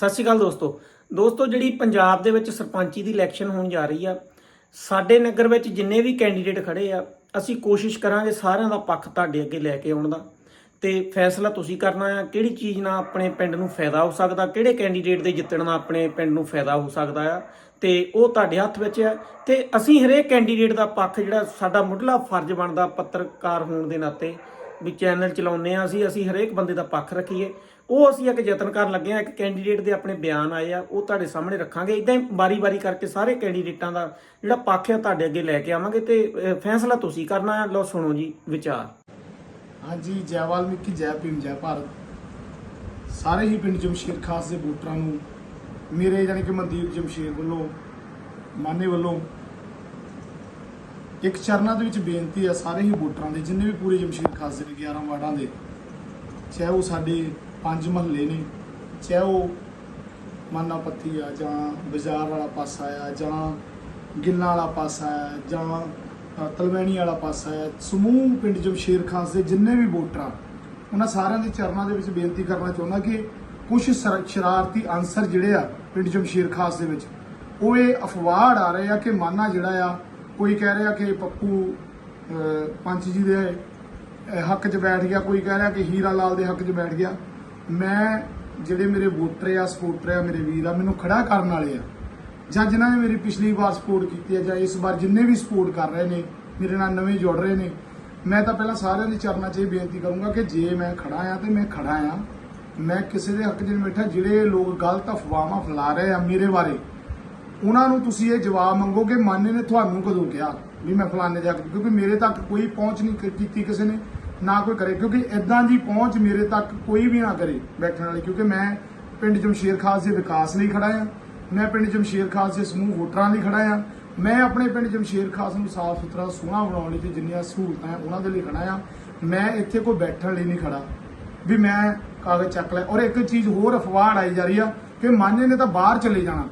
ਸਤਿ ਸ਼੍ਰੀ ਅਕਾਲ ਦੋਸਤੋ। ਦੋਸਤੋ, ਜਿਹੜੀ ਪੰਜਾਬ ਦੇ ਵਿੱਚ ਸਰਪੰਚੀ ਦੀ ਇਲੈਕਸ਼ਨ ਹੋਣ ਜਾ ਰਹੀ ਆ, ਸਾਡੇ ਨਗਰ ਵਿੱਚ ਜਿੰਨੇ ਵੀ ਕੈਂਡੀਡੇਟ ਖੜੇ ਆ, ਅਸੀਂ ਕੋਸ਼ਿਸ਼ ਕਰਾਂਗੇ ਸਾਰਿਆਂ ਦਾ ਪੱਖ ਤੁਹਾਡੇ ਅੱਗੇ ਲੈ ਕੇ ਆਉਣ ਦਾ। ਤੇ ਫੈਸਲਾ ਤੁਸੀਂ ਕਰਨਾ ਆ, ਕਿਹੜੀ ਚੀਜ਼ ਨਾਲ ਆਪਣੇ ਪਿੰਡ ਨੂੰ ਫਾਇਦਾ ਹੋ ਸਕਦਾ, ਕਿਹੜੇ ਕੈਂਡੀਡੇਟ ਦੇ ਜਿੱਤਣ ਨਾਲ ਆਪਣੇ ਪਿੰਡ ਨੂੰ ਫਾਇਦਾ ਹੋ ਸਕਦਾ ਆ, ਤੇ ਉਹ ਤੁਹਾਡੇ ਹੱਥ ਵਿੱਚ ਆ। ਤੇ ਅਸੀਂ ਹਰੇਕ ਕੈਂਡੀਡੇਟ ਦਾ ਪੱਖ ਜਿਹੜਾ ਸਾਡਾ ਮੁੱਢਲਾ ਫਰਜ਼ ਬਣਦਾ ਪੱਤਰਕਾਰ ਹੋਣ ਦੇ ਨਾਤੇ ਵੀ ਚੈਨਲ ਚਲਾਉਂਦੇ ਆ ਅਸੀਂ ਅਸੀਂ ਹਰੇਕ ਬੰਦੇ ਦਾ ਪੱਖ ਰੱਖੀਏ। ਉਹ ਅਸੀਂ ਇੱਕ ਯਤਨ ਕਰਨ ਲੱਗੇ ਆ ਇੱਕ ਕੈਂਡੀਡੇਟ ਦੇ ਆਪਣੇ ਬਿਆਨ ਆਏ ਆ, ਉਹ ਤੁਹਾਡੇ ਸਾਹਮਣੇ ਰੱਖਾਂਗੇ। ਇਦਾਂ ਹੀ ਵਾਰੀ-ਵਾਰੀ ਕਰਕੇ ਸਾਰੇ ਕੈਂਡੀਡੇਟਾਂ ਦਾ ਜਿਹੜਾ ਪੱਖ ਆ ਤੁਹਾਡੇ ਅੱਗੇ ਲੈ ਕੇ ਆਵਾਂਗੇ ਤੇ ਫੈਸਲਾ ਤੁਸੀਂ ਕਰਨਾ ਆ। ਲਓ ਸੁਣੋ ਜੀ, ਵਿਚਾਰ। ਹਾਂਜੀ, ਜੈ ਵਾਲਮੀਕੀ, ਜੈ ਭੀਮ, ਜੈ ਭਾਰਤ। ਸਾਰੇ ਹੀ ਪਿੰਡ ਜਮਸ਼ੇਰ ਖਾਸ ਦੇ ਵੋਟਰਾਂ ਨੂੰ, ਮੇਰੇ ਜਾਨੀ ਕਿ ਮਨਦੀਪ ਜਮਸ਼ੇਰ ਵੱਲੋਂ, ਮਾਨੇ ਵੱਲੋਂ ਇੱਕ ਚਰਨਾਂ ਦੇ ਵਿੱਚ ਬੇਨਤੀ ਆ ਸਾਰੇ ਹੀ ਵੋਟਰਾਂ ਦੇ, ਜਿੰਨੇ ਵੀ ਪੂਰੇ ਜਮਸ਼ੇਰ ਖਾਸ ਦੇ ਨੇ 11 ਵਾਰਡਾਂ ਦੇ, ਚਾਹੇ ਉਹ ਸਾਡੇ ਪੰਜ ਮਹੱਲੇ ਨੇ, ਚਾਹੇ ਉਹ ਮਾਨਾ ਪੱਥੀ ਆ ਜਾਂ ਬਾਜ਼ਾਰ ਵਾਲਾ ਪਾਸਾ ਆ ਜਾਂ ਗਿੱਲਾਂ ਵਾਲਾ ਪਾਸਾ ਆ ਜਾਂ ਤਲਵੈਣੀ ਵਾਲਾ ਪਾਸਾ ਆ, ਸਮੂਹ ਪਿੰਡ ਜਮਸ਼ੇਰ ਖਾਸ ਦੇ ਜਿੰਨੇ ਵੀ ਵੋਟਰ ਆ, ਉਹਨਾਂ ਸਾਰਿਆਂ ਦੇ ਚਰਨਾਂ ਦੇ ਵਿੱਚ ਬੇਨਤੀ ਕਰਨਾ ਚਾਹੁੰਦਾ ਕਿ ਕੁਝ ਸ਼ਰਾਰਤੀ ਅਨਸਰ ਜਿਹੜੇ ਆ ਪਿੰਡ ਜਮਸ਼ੇਰ ਖਾਸ ਦੇ ਵਿੱਚ, ਉਹ ਇਹ ਅਫਵਾਹ ਆ ਰਹੇ ਆ ਕਿ ਮਾਨਾ ਜਿਹੜਾ ਆ ਕੋਈ ਕਹਿ ਰਿਹਾ ਕਿ ਪੱਪੂ ਪੰਚ ਜੀ ਦੇ ਹੱਕ 'ਚ ਬੈਠ ਗਿਆ, ਕੋਈ ਕਹਿ ਰਿਹਾ ਕਿ ਹੀਰਾ ਲਾਲ ਦੇ ਹੱਕ 'ਚ ਬੈਠ ਗਿਆ। ਮੈਂ ਜਿਹੜੇ ਮੇਰੇ ਵੋਟਰ ਆ, ਸਪੋਰਟਰ ਆ, ਮੇਰੇ ਵੀਰ ਆ, ਮੈਨੂੰ ਖੜਾ ਕਰਨ ਵਾਲੇ ਆ, ਜਾਂ ਜਿਨ੍ਹਾਂ ਨੇ ਮੇਰੀ ਪਿਛਲੀ ਵਾਰ ਸਪੋਰਟ ਕੀਤੀ ਹੈ ਜਾਂ ਇਸ ਵਾਰ ਜਿੰਨੇ ਵੀ ਸਪੋਰਟ ਕਰ ਰਹੇ ਨੇ, ਮੇਰੇ ਨਾਲ ਨਵੇਂ ਜੁੜ ਰਹੇ ਨੇ, ਮੈਂ ਤਾਂ ਪਹਿਲਾਂ ਸਾਰਿਆਂ ਦੇ ਚਰਨਾਂ 'ਚ ਇਹ ਬੇਨਤੀ ਕਰੂੰਗਾ ਕਿ ਜੇ ਮੈਂ ਖੜਾ ਆ, ਤੇ ਮੈਂ ਖੜਾ ਆ। ਮੈਂ ਕਿਸੇ ਦੇ ਹੱਕ 'ਚ ਨਹੀਂ ਬੈਠਾ, ਜਿਹੜੇ ਲੋਕ ਗਲਤ ਅਫਵਾਹਾਂ ਫੈਲਾ ਰਹੇ ਆ ਮੇਰੇ ਬਾਰੇ ਉਹਨਾਂ ਨੂੰ ਤੁਸੀਂ ਇਹ ਜਵਾਬ ਮੰਗੋ ਕਿ ਮਾਨੇ ਨੇ ਤੁਹਾਨੂੰ ਕਦੋਂ ਕਿਹਾ? ਵੀ ਮੈਂ ਫਲਾਣੇ ਜਾ ਹੱਕ ਕਿਉਂਕਿ ਮੇਰੇ ਤੱਕ ਕੋਈ ਪਹੁੰਚ ਨਹੀਂ ਕੀਤੀ ਕਿਸੇ ਨੇ, ਨਾ ਕੋਈ ਕਰੇ। ਕਿਉਂਕਿ ਇਦਾਂ ਦੀ ਪਹੁੰਚ ਮੇਰੇ ਤੱਕ ਕੋਈ ਵੀ ਨਾ ਕਰੇ ਬੈਠਣ ਵਾਲੀ, ਕਿਉਂਕਿ ਮੈਂ ਪਿੰਡ ਜਮਸ਼ੇਰ ਖਾਸ ਦੇ ਵਿਕਾਸ ਲਈ ਖੜਾ ਆ ਮੈਂ ਪਿੰਡ ਜਮਸ਼ੇਰ ਖਾਸ ਦੇ ਸਮੂਹ ਵੋਟਰਾਂ ਲਈ ਖੜਾ ਆ ਮੈਂ ਆਪਣੇ ਪਿੰਡ ਜਮਸ਼ੇਰ ਖਾਸ ਨੂੰ ਸਾਫ਼ ਸੁਥਰਾ ਸੋਹਣਾ ਬਣਾਉਣ ਲਈ ਤੇ ਜਿੰਨੀਆਂ ਸਹੂਲਤਾਂ ਹੈ ਉਹਨਾਂ ਦੇ ਲਈ ਖੜਾ ਆ ਮੈਂ ਇੱਥੇ ਕੋਈ ਬੈਠਣ ਲਈ ਨਹੀਂ ਖੜਾ ਵੀ ਮੈਂ ਕਾਗਜ਼ ਚੱਕ ਲੈ ਔਰ ਇੱਕ ਚੀਜ਼ ਹੋਰ ਅਫਵਾਹ ਆਈ ਜਾ ਰਹੀ ਆ ਕਿ ਮਾਨੇ ਨੇ ਤਾਂ ਬਾਹਰ ਚਲੇ ਜਾਣਾ।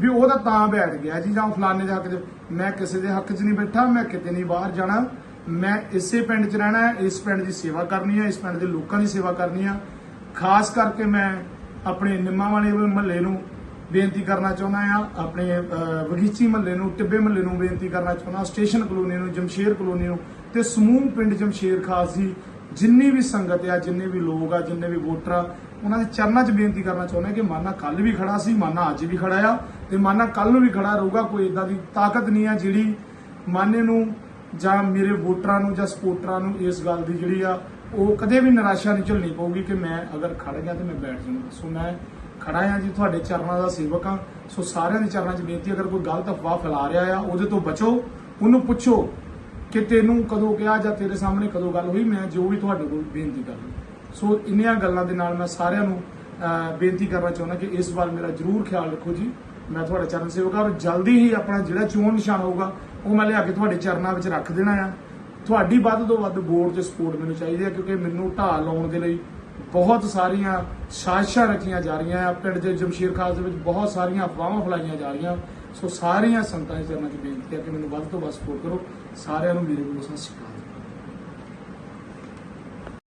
ਵੀ ਉਹ ਤਾਂ ਤਾਂ ਬੈਠ ਗਿਆ ਜੀ, ਜਾਂ ਫਲਾਣੇ ਦੇ ਹੱਕ 'ਚ ਮੈਂ ਕਿਸੇ ਦੇ ਹੱਕ 'ਚ ਨਹੀਂ ਬੈਠਾ, ਮੈਂ ਕਿਤੇ ਨਹੀਂ ਬਾਹਰ ਜਾਣਾ। ਮੈਂ ਇਸੇ ਪਿੰਡ 'ਚ ਰਹਿਣਾ ਹੈ, ਇਸ ਪਿੰਡ ਦੀ ਸੇਵਾ ਕਰਨੀ ਹੈ, ਇਸ ਪਿੰਡ ਦੇ ਲੋਕਾਂ ਦੀ ਸੇਵਾ ਕਰਨੀ ਆ ਖਾਸ ਕਰਕੇ ਮੈਂ ਆਪਣੇ ਨਿੰਮਾਂ ਵਾਲੇ ਮਹੱਲੇ ਨੂੰ ਬੇਨਤੀ ਕਰਨਾ ਚਾਹੁੰਦਾ ਆ ਆਪਣੇ ਬਗੀਚੀ ਮਹੱਲੇ ਨੂੰ, ਟਿੱਬੇ ਮਹੱਲੇ ਨੂੰ ਬੇਨਤੀ ਕਰਨਾ ਚਾਹੁੰਦਾ ਸਟੇਸ਼ਨ ਕਲੋਨੀ ਨੂੰ, ਜਮਸ਼ੇਰ ਕਲੋਨੀ ਨੂੰ ਤੇ ਸਮੂਹ ਪਿੰਡ ਜਮਸ਼ੇਰ ਖਾਸ ਦੀ ਜਿੰਨੀ ਵੀ ਸੰਗਤ ਆ, ਜਿੰਨੇ ਵੀ ਲੋਕ ਆ, ਜਿੰਨੇ ਵੀ ਵੋਟਰ ਆ ਉਹਨਾਂ ਦੇ ਚਰਨਾਂ 'ਚ ਬੇਨਤੀ ਕਰਨਾ ਚਾਹੁੰਦਾ ਕਿ ਮਾਨਾ ਕੱਲ ਵੀ ਖੜਾ ਸੀ, ਮਾਨਾ ਅੱਜ ਵੀ ਖੜਾ ਆ ਤੇ ਮਾਨਾ ਕੱਲ ਨੂੰ ਵੀ ਖੜਾ ਰਹੂਗਾ, ਕੋਈ ਇਦਾਂ ਦੀ ਤਾਕਤ ਨਹੀਂ ਆ ਜਿਹੜੀ ਮਾਨੇ ਨੂੰ ਜਾਂ ਮੇਰੇ ਵੋਟਰਾਂ ਨੂੰ ਜਾਂ ਸਪੋਰਟਰਾਂ ਨੂੰ ਇਸ ਗੱਲ ਦੀ ਜਿਹੜੀ ਆ, ਉਹ ਕਦੇ ਵੀ ਨਿਰਾਸ਼ਾ ਨਹੀਂ ਝੱਲਣੀ ਪਊਗੀ ਕਿ ਮੈਂ ਅਗਰ ਖੜ ਗਿਆ ਤੇ ਮੈਂ ਬੈਠ ਜਾਊਂਗਾ। ਸੋ ਮੈਂ ਖੜਾ ਆ ਜੀ, ਤੁਹਾਡੇ ਚਰਨਾਂ ਦਾ ਸੇਵਕ ਆ। ਸੋ ਸਾਰਿਆਂ ਦੇ ਚਰਨਾਂ 'ਚ ਬੇਨਤੀ ਅਗਰ ਕੋਈ ਗਲਤ ਅਫਵਾਹ ਫੈਲਾ ਰਿਹਾ ਆ, ਉਹਦੇ ਤੋਂ ਬਚੋ, ਉਹਨੂੰ ਪੁੱਛੋ ਕਿ ਤੈਨੂੰ ਕਦੋਂ ਕਿਹਾ ਜਾਂ ਤੇਰੇ ਸਾਹਮਣੇ ਕਦੋਂ ਗੱਲ ਹੋਈ, ਮੈਂ ਜੋ ਵੀ ਤੁਹਾਡੇ ਕੋਲ ਬੇਨਤੀ ਕਰਨੀ ਸੋ ਇੰਨੀਆਂ ਗੱਲਾਂ ਦੇ ਨਾਲ ਮੈਂ ਸਾਰਿਆਂ ਨੂੰ ਬੇਨਤੀ ਕਰਨਾ ਚਾਹੁੰਦਾ ਕਿ ਇਸ ਵਾਰ ਮੇਰਾ ਜ਼ਰੂਰ ਖਿਆਲ ਰੱਖੋ ਜੀ। ਮੈਂ ਤੁਹਾਡਾ ਚਰਨ ਸੇਵਕ ਹਾਂ ਔਰ ਜਲਦੀ ਹੀ ਆਪਣਾ ਜਿਹੜਾ ਚੋਣ ਨਿਸ਼ਾਨ ਹੋਊਗਾ, ਉਹ ਮੈਂ ਲਿਆ ਕੇ ਤੁਹਾਡੇ ਚਰਨਾਂ ਵਿੱਚ ਰੱਖ ਦੇਣਾ ਆ। ਤੁਹਾਡੀ ਵੱਧ ਤੋਂ ਵੱਧ ਵੋਟ ਤੇ ਸਪੋਰਟ ਮੈਨੂੰ ਚਾਹੀਦੀ ਹੈ ਕਿਉਂਕਿ ਮੈਨੂੰ ਢਾਹ ਲਾਉਣ ਦੇ ਲਈ ਬਹੁਤ ਸਾਰੀਆਂ ਸਾਜ਼ਿਸ਼ਾਂ ਰੱਖੀਆਂ ਜਾ ਰਹੀਆਂ ਆ। ਪਿੰਡ ਦੇ ਜਮਸ਼ੀਰ ਖਾਸ ਦੇ ਵਿੱਚ ਬਹੁਤ ਸਾਰੀਆਂ ਅਫਵਾਹਾਂ ਫੈਲਾਈਆਂ ਜਾ ਰਹੀਆਂ। ਸੋ ਸਾਰੀਆਂ ਸੰਤਾਂ ਦੇ ਚਰਨਾਂ 'ਚ ਬੇਨਤੀ ਹੈ ਕਿ ਮੈਨੂੰ ਵੱਧ ਤੋਂ ਵੱਧ ਸਪੋਰਟ ਕਰੋ। ਸਾਰਿਆਂ ਨੂੰ ਮੇਰੇ ਵੱਲੋਂ ਸਤਿ ਸ਼੍ਰੀ ਅਕਾਲ।